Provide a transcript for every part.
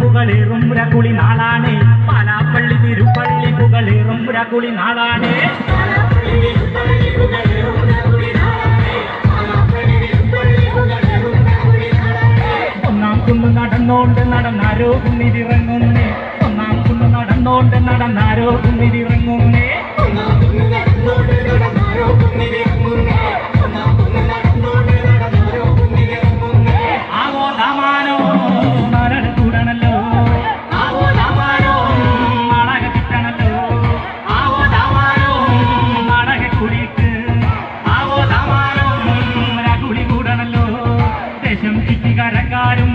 പുകളേറും പുരകുളി നാളാണ്. പാലാപ്പള്ളി തിരുപ്പള്ളി പുകളേറും പുരകുളി നാളാണ്. ഒന്നാം കുന്ന് നടന്നോണ്ട് നടന്നാരോ കുന്നിരിറങ്ങുന്നേ ഒന്നാം കുന്ന് നടന്നോണ്ട് നടന്നാരോ കരക്കാരും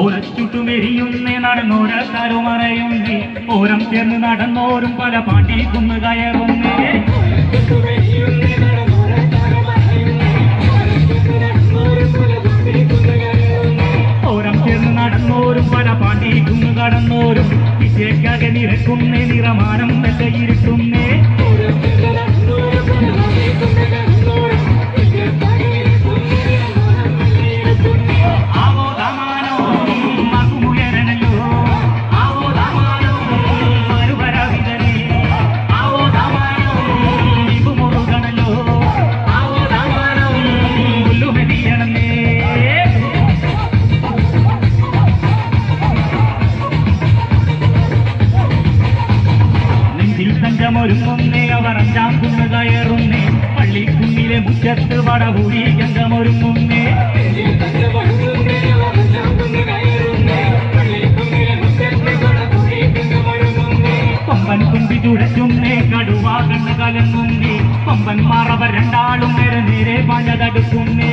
ഓരച്ചുട്ടുമെരിയുന്നേ നടന്നോരക്കാരും അറയുന്നേ ഓരം ചേർന്ന് നടന്നോരും പല പാട്ടി കുന്ന് കയറുന്നേ. ഓരം ചേർന്ന് നടന്നോരും പല പാട്ടി കുന്ന് കടന്നോരും. വിശേഷാകെ നിരക്കുന്നേ തഞ്ചമൊരുങ്ങുന്നേ അവർ അഞ്ചാം കുന്ന് കയറുന്നേ. പള്ളിക്കുന്നിലെ മുറ്റത്ത് വടകൂടി ഗംഗമൊരുങ്ങുന്നേ. പമ്പൻ കുമ്പി ചുഴറ്റുന്നേ കടുവാ കലങ്ങുന്നേ. പമ്പൻ മാറവ രണ്ടാളും നേരെ നേരെ പാഞ്ഞതടുക്കുന്നേ